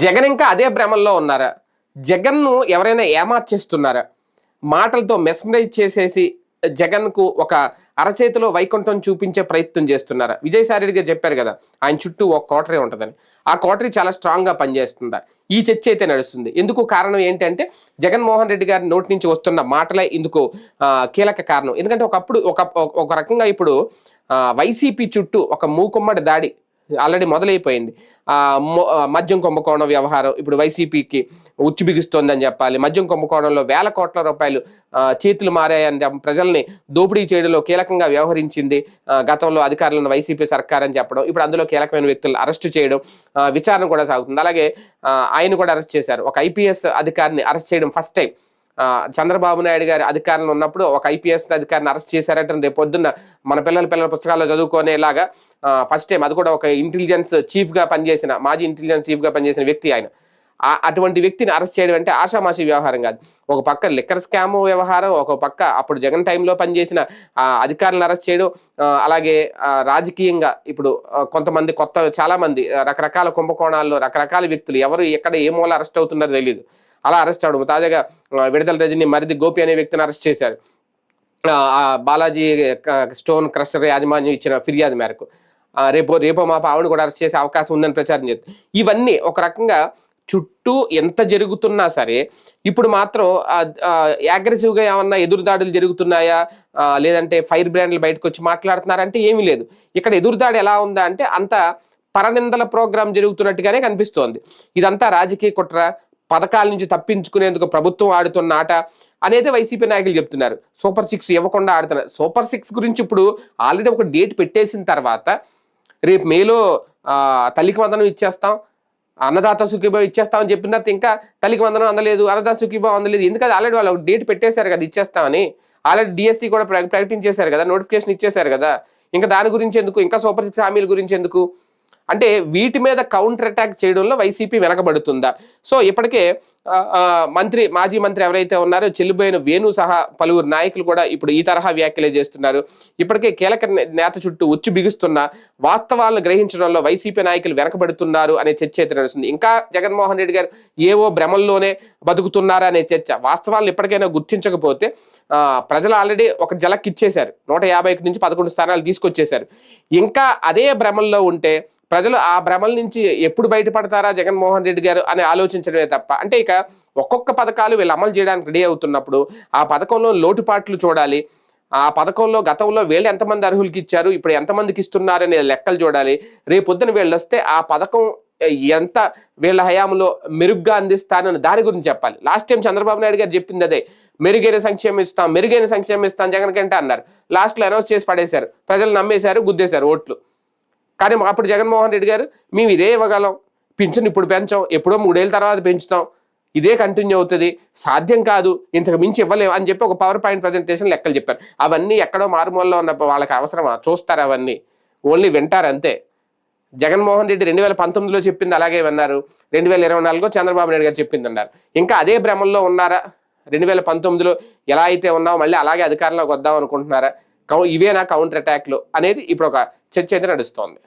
జగన్ ఇంకా అదే భ్రమల్లో ఉన్నారా? జగన్ను ఎవరైనా ఏమార్చేస్తున్నారా? మాటలతో మెస్మరైజ్ చేసేసి జగన్కు ఒక అరచేతిలో వైకుంఠం చూపించే ప్రయత్నం చేస్తున్నారా? విజయసాయి గారు చెప్పారు కదా ఆయన చుట్టూ ఒక కోటరీ ఉంటుందని. ఆ కోటరీ చాలా స్ట్రాంగ్గా పనిచేస్తుందా? ఈ చర్చ అయితే నడుస్తుంది. ఎందుకు కారణం ఏంటంటే జగన్మోహన్ రెడ్డి గారి నోటి నుంచి వస్తున్న మాటలే ఇందుకు కీలక కారణం. ఎందుకంటే ఒకప్పుడు ఒక ఒక రకంగా ఇప్పుడు వైసీపీ చుట్టూ ఒక మూకుమ్మడి దాడి ఆల్రెడీ మొదలైపోయింది. ఆ, మద్యం కుంభకోణం వ్యవహారం ఇప్పుడు వైసీపీకి ఉచ్చు బిగుస్తోందని చెప్పాలి. మద్యం కుంభకోణంలో వేల కోట్ల రూపాయలు చేతులు మారాయని ప్రజల్ని దోపిడీ చేయడంలో కీలకంగా వ్యవహరించింది గతంలో అధికారులను వైసీపీ సర్కార్ అని చెప్పడం. ఇప్పుడు అందులో కీలకమైన వ్యక్తులు అరెస్టు చేయడం విచారణ కూడా సాగుతుంది. అలాగే ఆయన కూడా అరెస్ట్ చేశారు. ఒక ఐపీఎస్ అధికారిని అరెస్ట్ చేయడం ఫస్ట్ టైం. చంద్రబాబు నాయుడు గారి అధికారంలో ఉన్నప్పుడు ఒక ఐపీఎస్ అధికారిని అరెస్ట్ చేశారట రేపు పొద్దున్న మన పిల్లల పిల్లల పుస్తకాల్లో చదువుకునేలాగా ఫస్ట్ టైం అది కూడా ఒక ఇంటెలిజెన్స్ చీఫ్గా పనిచేసిన మాజీ ఇంటెలిజెన్స్ చీఫ్గా పనిచేసిన వ్యక్తి ఆయన. అటువంటి వ్యక్తిని అరెస్ట్ చేయడం అంటే ఆషామాషి వ్యవహారం కాదు. ఒక పక్క లిక్కర్ స్కామ్ వ్యవహారం ఒక పక్క అప్పుడు జగన్ టైంలో పనిచేసిన అధికారులను అరెస్ట్ చేయడం అలాగే రాజకీయంగా ఇప్పుడు కొంతమంది కొత్త చాలామంది రకరకాల కుంభకోణాల్లో రకరకాల వ్యక్తులు ఎవరు ఎక్కడ ఏ మూల అరెస్ట్ అవుతున్నారో తెలియదు అలా అరెస్ట్ అవడం తాజాగా విడుదల రజని మరిది గోపి అనే వ్యక్తిని అరెస్ట్ చేశారు. ఆ, బాలాజీ స్టోన్ క్రషర్ యాజమాన్యం ఇచ్చిన ఫిర్యాదు మేరకు. రేపో రేపు రేపో మాప ఆవిడ కూడా అరెస్ట్ చేసే అవకాశం ఉందని ప్రచారం చేస్తుంది ఇవన్నీ ఒక రకంగా చుట్టూ ఎంత జరుగుతున్నా సరే ఇప్పుడు మాత్రం అగ్రెసివ్గా ఏమన్నా ఎదురుదాడులు జరుగుతున్నాయా? లేదంటే ఫైర్ బ్రాండ్లు బయటకు వచ్చి మాట్లాడుతున్నారంటే ఏమీ లేదు. ఇక్కడ ఎదురుదాడి ఎలా ఉందా అంటే అంత పరనిందల ప్రోగ్రాం జరుగుతున్నట్టుగానే కనిపిస్తోంది. ఇదంతా రాజకీయ కుట్ర. పథకాల నుంచి తప్పించుకునేందుకు ప్రభుత్వం ఆడుతున్న ఆట అనేది వైసీపీ నాయకులు చెప్తున్నారు. సూపర్ సిక్స్ ఇవ్వకుండా ఆడుతున్నారు. సూపర్ సిక్స్ గురించి ఇప్పుడు ఆల్రెడీ ఒక డేట్ పెట్టేసిన తర్వాత రేపు మేలో తల్లికి వందనం ఇచ్చేస్తాం. అన్నదాత సుఖీభావం ఇచ్చేస్తామని చెప్పిన తర్వాత ఇంకా తల్లికి వందనం అందలేదు అన్నదాత సుఖీభావం అందలేదు. ఎందుకంటే ఆల్రెడీ వాళ్ళు ఒక డేట్ పెట్టేశారు కదా ఇచ్చేస్తామని. ఆల్రెడీ డిఎస్టీ కూడా ప్ర- ప్రకటించేశారు కదా నోటిఫికేషన్ ఇచ్చేశారు కదా. ఇంకా దాని గురించి ఎందుకు? ఇంకా సూపర్ సిక్స్ హామీల గురించి ఎందుకు? అంటే వీటి మీద కౌంటర్ అటాక్ చేయడంలో వైసీపీ వెనకబడుతుందా? సో ఇప్పటికే మంత్రి మాజీ మంత్రి ఎవరైతే ఉన్నారో చెల్లిపోయిన వేణు సహా పలువురు నాయకులు కూడా ఇప్పుడు ఈ తరహా వ్యాఖ్యలే చేస్తున్నారు. ఇప్పటికే కీలక నేత చుట్టూ ఉచ్చు బిగుస్తున్న వాస్తవాలను గ్రహించడంలో వైసీపీ నాయకులు వెనకబడుతున్నారు అనే చర్చ అయితే నడుస్తుంది. ఇంకా జగన్మోహన్ రెడ్డి గారు ఏవో భ్రమల్లోనే బతుకుతున్నారా అనే చర్చ. వాస్తవాలను ఎప్పటికైనా గుర్తించకపోతే ప్రజలు ఆల్రెడీ ఒక జలక్ ఇచ్చేశారు నూట యాభై నుంచి పదకొండు స్థానాలు తీసుకొచ్చేశారు. ఇంకా అదే భ్రమల్లో ఉంటే ప్రజలు ఆ భ్రమల నుంచి ఎప్పుడు బయటపడతారా జగన్మోహన్ రెడ్డి గారు అని ఆలోచించడమే తప్ప? అంటే ఇక ఒక్కొక్క పథకాలు వీళ్ళు అమలు చేయడానికి రెడీ అవుతున్నప్పుడు ఆ పథకంలో లోటుపాట్లు చూడాలి. ఆ పథకంలో గతంలో వీళ్ళు ఎంతమంది అర్హులకి ఇచ్చారు? ఇప్పుడు ఎంతమందికి ఇస్తున్నారు అనే లెక్కలు చూడాలి. రేపొద్దున వీళ్ళు వస్తే ఆ పథకం ఎంత వీళ్ళ హయాంలో మెరుగ్గా అందిస్తానని దాని గురించి చెప్పాలి. లాస్ట్ టైం చంద్రబాబు నాయుడు గారు చెప్పింది అదే. మెరుగైన సంక్షేమం ఇస్తాం మెరుగైన సంక్షేమం ఇస్తాం జగన్ కంటే అన్నారు. లాస్ట్లో అనౌన్స్ చేసి పడేశారు. ప్రజలు నమ్మేశారు గుద్దేశారు ఓట్లు. కానీ అప్పుడు జగన్మోహన్ రెడ్డి గారు మేము ఇదే ఇవ్వగలం. పింఛన్ ఇప్పుడు పెంచాం. ఎప్పుడో మూడేళ్ళ తర్వాత పెంచుతాం. ఇదే కంటిన్యూ అవుతుంది. సాధ్యం కాదు. ఇంతకు మించి ఇవ్వలేము అని చెప్పి ఒక పవర్ పాయింట్ ప్రజెంటేషన్ లెక్కలు చెప్పారు. అవన్నీ ఎక్కడో మారుమూలలో ఉన్న వాళ్ళకి అవసరమా? చూస్తారు అవన్నీ? ఓన్లీ వింటారు అంతే. జగన్మోహన్ రెడ్డి రెండు వేల పంతొమ్మిదిలో చెప్పింది అలాగే విన్నారు. రెండు వేల ఇరవై నాలుగులో చంద్రబాబు నాయుడు గారు చెప్పింది అన్నారు. ఇంకా అదే భ్రమంలో ఉన్నారా? రెండు వేల పంతొమ్మిదిలో ఎలా అయితే ఉన్నావు? మళ్ళీ అలాగే అధికారంలోకి వద్దాం అనుకుంటున్నారా? కౌ ఇవేనా కౌంటర్ అటాక్లు అనేది ఇప్పుడు ఒక చర్చ అయితే నడుస్తోంది.